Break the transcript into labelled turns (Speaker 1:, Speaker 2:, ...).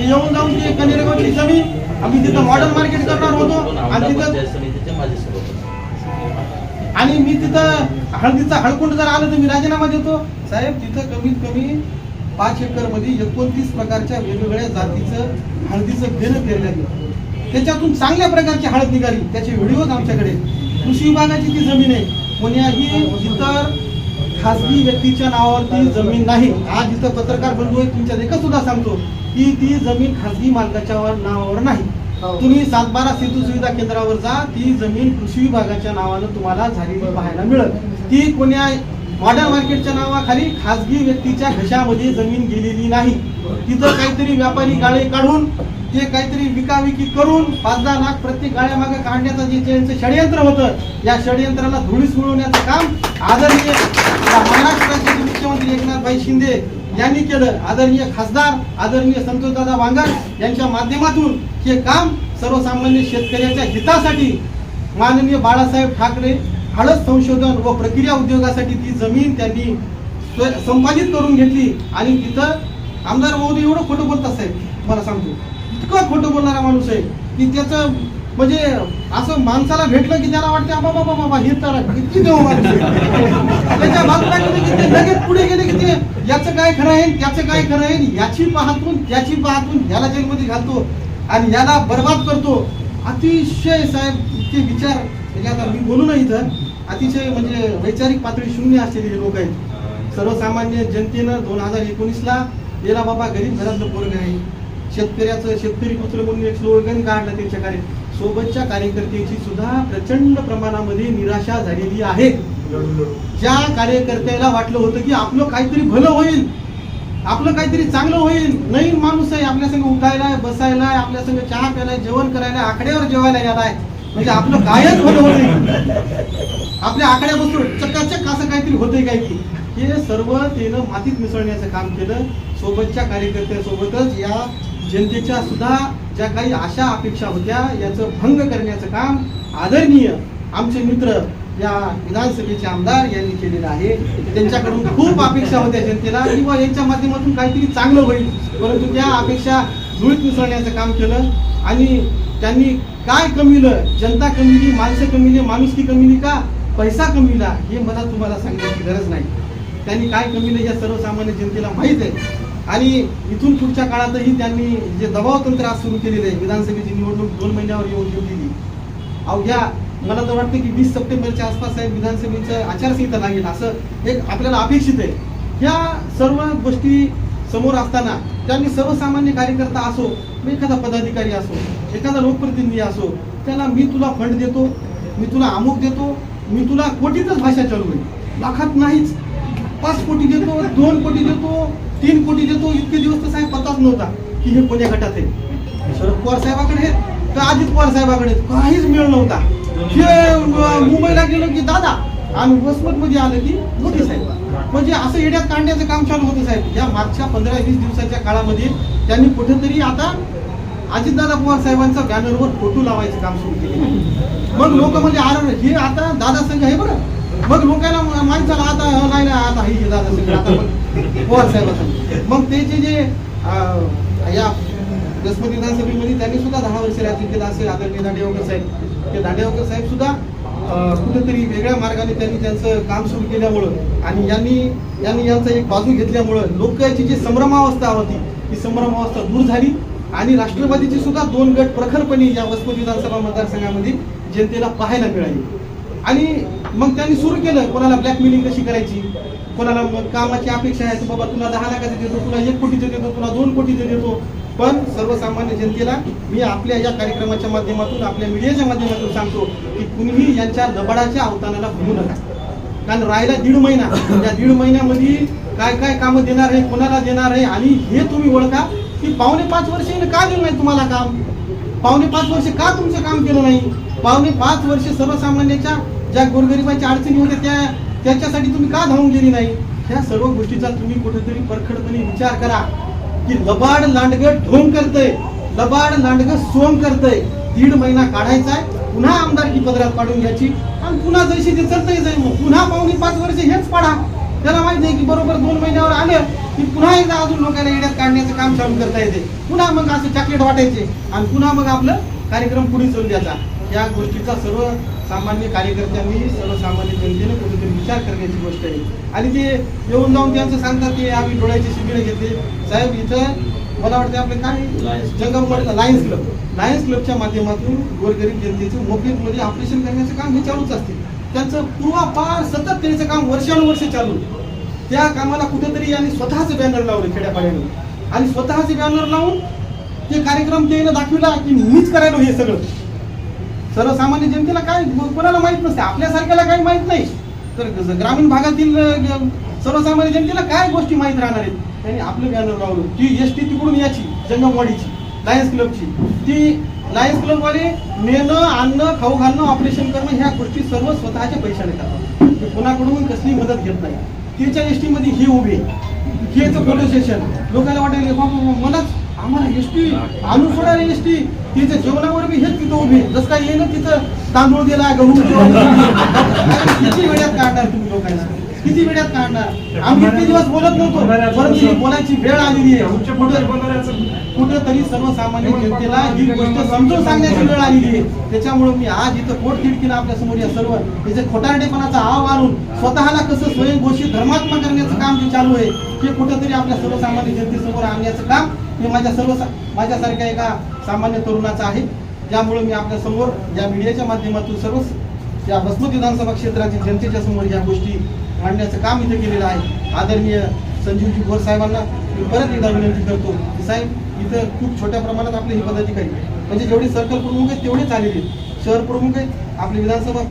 Speaker 1: ते येऊन जाऊन ते कनेरगावची जमीन आम्ही तिथं मॉडर्न मार्केट करणार होतो आणि तिथं आणि मी तिथं हळदीचा हळकुंड जर आलं तर मी राजीनामा देतो. साहेब तिथं कमीत कमी पाच एकरमध्ये एकोणतीस प्रकारच्या वेगवेगळ्या जातीचं हळदीचं बेणं पेरलं गेलं त्याच्यातून चांगल्या प्रकारची हळद निघाली. त्याचे व्हिडिओज आमच्याकडे कृषी विभागाची ती जमीन आहे. कोण्याही इतर खासगी व्यक्तीच्या नावावरती जमीन नाही. आज इथं पत्रकार बंधू आहे तुमच्या देखत सुद्धा सांगतो की ती जमीन खासगी मालकाच्या वर- नावावर नाही. तुम्ही सातबारा सेतू सुविधा केंद्रावर जा ती जमीन कृषी विभागाच्या नावानं तुम्हाला झालेली पाहायला मिळत ती कोण्या मॉडर्न मार्केटच्या नावाखाली खासगी व्यक्तीच्या घशामध्ये जमीन गेलेली नाही. तिथं काहीतरी व्यापारी गाळे काढून ते काहीतरी विकाविकी करून पाच दहा लाख प्रत्येक गाळ्या मागे काढण्याचं जे त्यांचं षडयंत्र होतं या षडयंत्राला धुळीस मिळवण्याचं काम आदरणीय महाराष्ट्राचे मुख्यमंत्री एकनाथभाई शिंदे यांनी केलं. आदरणीय खासदार आदरणीय संतोषदादा वांगर यांच्या माध्यमातून हे काम सर्वसामान्य शेतकऱ्याच्या हितासाठी माननीय बाळासाहेब ठाकरे हळद संशोधन व प्रक्रिया उद्योगासाठी ती जमीन त्यांनी संपादित करून घेतली. आणि तिथं आमदार महोदय एवढं खोटं बोलतात साहेब. मला सांगतो. इतकं खोटं बोलणारा माणूस आहे की त्याचं म्हणजे असं माणसाला भेटलं की त्याला वाटतं बाबा बाबा बाबा हे तर किती देऊ त्याच्या बाजूला गेले की ते लगेच पुढे गेले की ते याचं काय खरं आहे त्याचं काय खरं आहे याची पाहतून त्याची पाहतून याला जेलमध्ये घालतो आणि याला बर्बाद करतो. अतिशय साहेब इतके विचार म्हणजे आता मी बोलू ना इथं अतिशय म्हणजे वैचारिक पातळी शून्य असलेले हे लोक आहेत. सर्वसामान्य जनतेनं दोन हजार एकोणीसला गेला बाबा गरीब घरातलं पोरग आहे. शेतकऱ्याचं शेतकरी पुत्र म्हणून एक स्लोगन काढलं त्यांच्या कार्य सोबतच्या कार्यकर्त्याची सुद्धा प्रचंड प्रमाणामध्ये निराशा झालेली आहे. ज्या कार्यकर्त्याला वाटलं होतं की आपलं काहीतरी भलं होईल आपलं काहीतरी चांगलं होईल नवीन माणूस आहे आपल्या संग उठायला बसायला आपल्या संग चहा प्यायला जेवण करायला आकड्यावर जेवायला येणार म्हणजे आपलं कायच भलं होतं आपल्या आकड्या बसून चकाचक असं काहीतरी होतंय काय की. हे सर्व त्यानं मातीत मिसळण्याचं काम केलं. सोबतच्या कार्यकर्त्यासोबतच या जनतेच्या सुद्धा ज्या काही आशा अपेक्षा होत्या याचं भंग करण्याचं काम आदरणीय आमचे मित्र या विधानसभेचे आमदार यांनी केलेलं आहे. त्यांच्याकडून खूप अपेक्षा होत्या जनतेला किंवा यांच्या माध्यमातून काहीतरी चांगलं होईल. परंतु त्या अपेक्षा धुळीत मिसळण्याचं काम केलं आणि त्यांनी काय कमीलं जनता कमीली माणसं कमीली माणुसकी कमीली का? पैसा कमीला हे मला तुम्हाला सांगण्याची गरज नाही. त्यांनी काय कमीलं या सर्वसामान्य जनतेला माहीत आहे. आणि इथून पुढच्या काळातही त्यांनी जे दबाव तंत्र आज सुरू केलेले आहे विधानसभेची निवडणूक दोन महिन्यावर येऊन ठेवलेली अवघ्या मला तर वाटतं की वीस सप्टेंबरच्या आसपास साहेब विधानसभेचं आचारसंहिता लागेल असं एक आपल्याला अपेक्षित आहे. या सर्व गोष्टी समोर असताना त्यांनी सर्वसामान्य कार्यकर्ता असो एखादा पदाधिकारी असो एखादा लोकप्रतिनिधी असो त्याला मी तुला फंड देतो मी तुला अमुक देतो मी तुला कोटीतच भाषा चालू आहे. लाखात नाहीच. पाच कोटी देतो दोन कोटी देतो तीन कोटी देतो. इतके दिवस तर साहेब पताच नव्हता की हे कोण्या गटात आहे. शरद पवार साहेबाकडे आहेत का अजित पवार साहेबाकडे काहीच मिळ नव्हता. हे मुंबईला गेलो की दादा आणि वसमत मध्ये आलं की मोदी साहेब. म्हणजे असं येड्यात काढण्याचं काम चालू होतं साहेब. या मागच्या पंधरा वीस दिवसाच्या काळामध्ये त्यांनी कुठेतरी आता अजितदादा पवार साहेबांचा बॅनरवर फोटो लावायचं काम सुरू केले मग लोक म्हणजे आर हे आता दादा संघ आहे बरं. मग लोकांना माणसाला आता नाही ना आता हे दादा संघ आता पण पवार मग त्याचे जे या दसमत विधानसभेमध्ये त्यांनी सुद्धा दहा वर्ष राहतील ते असे आदरणीय दाडेवकर साहेब. ते दाडेवकर साहेब सुद्धा कुठेतरी वेगळ्या मार्गाने त्यांनी त्यांचं काम सुरू केल्यामुळं आणि यांनी यांनी यांचा एक बाजू घेतल्यामुळं लोकांची जी संभ्रमावस्था होती ती संभ्रमावस्था दूर झाली आणि राष्ट्रवादीची सुद्धा दोन गट प्रखरपणे या वसमत विधानसभा मतदारसंघामध्ये जनतेला पाहायला मिळाली. आणि मग त्यांनी सुरू केलं कोणाला ब्लॅकमेलिंग कशी करायची? कोणाला मग कामाची अपेक्षा आहे की बाबा तुला दहा लाखाचं देतो तुला एक कोटीचं देतो तुला दोन कोटीचं देतो. पण सर्वसामान्य जनतेला मी आपल्या या कार्यक्रमाच्या माध्यमातून आपल्या मीडियाच्या माध्यमातून सांगतो की कुणीही यांच्या दबाडाच्या अवतानाला भरू नका. कारण राहिला दीड महिना या दीड महिन्यामध्ये काय काय कामं देणार आहे कोणाला देणार आहे आणि हे तुम्ही ओळखा की पावणे पाच वर्ष का दिलं नाही तुम्हाला काम? पावणे पाच वर्ष का तुमचं काम केलं नाही? पावणे पाच वर्ष सर्वसामान्याच्या ज्या गोरगरिबाच्या अडचणी होत्या त्या त्याच्यासाठी तुम्ही का धावून गेली नाही? ह्या सर्व गोष्टीचा तुम्ही कुठेतरी परखडपणे विचार करा. की लबाड लांडगं ढोंग करतय. लबाड लांडगं सोंग करतय. दीड महिना काढायचा आहे. पुन्हा आमदारकी पदरात पाडून घ्यायची. आणि पुन्हा जशी ते चलतही जाईल मग. पुन्हा पाहुणे पाच वर्ष हेच पाडा. त्याला माहिती आहे की बरोबर दोन महिन्यावर आलं की पुन्हा एकदा अजून लोकांना येण्यात काढण्याचं काम चालू करता येते. पुन्हा मग असं चॉकलेट वाटायचे. आणि पुन्हा मग आपलं कार्यक्रम पुढे चालू द्यायचा. या गोष्टीचा सर्व सामान्य कार्यकर्त्यांनी सर्वसामान्य जनतेने कुठेतरी विचार करण्याची गोष्ट आहे. आणि ते येऊन जाऊन त्यांचं सांगतात की आम्ही डोळ्याची शिबिरं घेतली. साहेब इथं मला वाटतं आपलं काय. जंगमवाडी लायन्स क्लब लायन्स क्लबच्या माध्यमातून गोरगरीब जनतेचं मोफतमध्ये ऑपरेशन करण्याचं काम हे चालूच असते. त्यांचं पूर्वापार सतत त्यांचं काम वर्षानुवर्ष चालू. त्या कामाला कुठेतरी यांनी स्वतःच बॅनर लावले खेड्यापाड्याने. आणि स्वतःचे बॅनर लावून ते कार्यक्रम त्याने दाखविला की मीच करायलो हे सगळं. सर्वसामान्य जनतेला काय कोणाला माहीत नसते? आपल्यासारख्याला काही माहीत नाही. तर ग्रामीण भागातील सर्वसामान्य जनतेला काय गोष्टी माहीत राहणार आहेत? त्यांनी आपलं बॅनर लावलं. ती एस टी तिकडून याची जंगमवाडीची लायन्स क्लबची ती लायन्स क्लबवाले नेणं आणणं खाऊ घालणं ऑपरेशन करणं ह्या गोष्टी सर्व स्वतःच्या पैशाने करतात. ते कोणाकडून कसली मदत घेत नाही. तिच्या एसमध्ये हे उभे हेच पोलीस स्टेशन लोकांना वाटेल मला एसटी आम्हाला एस आणून सोडायला एस तिच्या जेवणावर बी हेच तिथं उभे जसं काय येणं तिथं तांदूळ दिला गहू दिला. किती वेळात काढणार तुम्ही लोकांना किती वेळात काढणार? आम्ही इतके दिवस बोलत नव्हतो. परंतु ही बोलायची वेळ आलेली आहे. कुठं- कुठंतरी सर्वसामान्य जनतेला ही गोष्ट समजून सांगण्याची वेळ आलेली आहे. त्याच्यामुळे मी आज इथं पोट तिडकीनं आपल्यासमोर या सर्व याचे खोटारडेपणाचा आव आणून स्वतःला कसं स्वयंघोषित धर्मात्मा करण्याचं काम जे चालू आहे ते कुठंतरी आपल्या सर्वसामान्य जनतेसमोर आणण्याचं काम हे माझ्या सर्व माझ्यासारख्या एका सामान्य तरुणाचं आहे. ज्यामुळे मी आपल्यासमोर या मीडियाच्या माध्यमातून सर्व या वसमत विधानसभा क्षेत्रातील जनतेच्या समोर या गोष्टी मांडण्याचं काम इथे केलेलं आहे. आदरणीय संजीवजी भोर साहेबांना मी परत एकदा विनंती करतो की साहेब इथं खूप छोट्या प्रमाणात आपले हे पदाधिकारी म्हणजे जेवढे सर्कल प्रमुख आहेत तेवढेच आलेले शहर प्रमुख आहेत आपले विधानसभा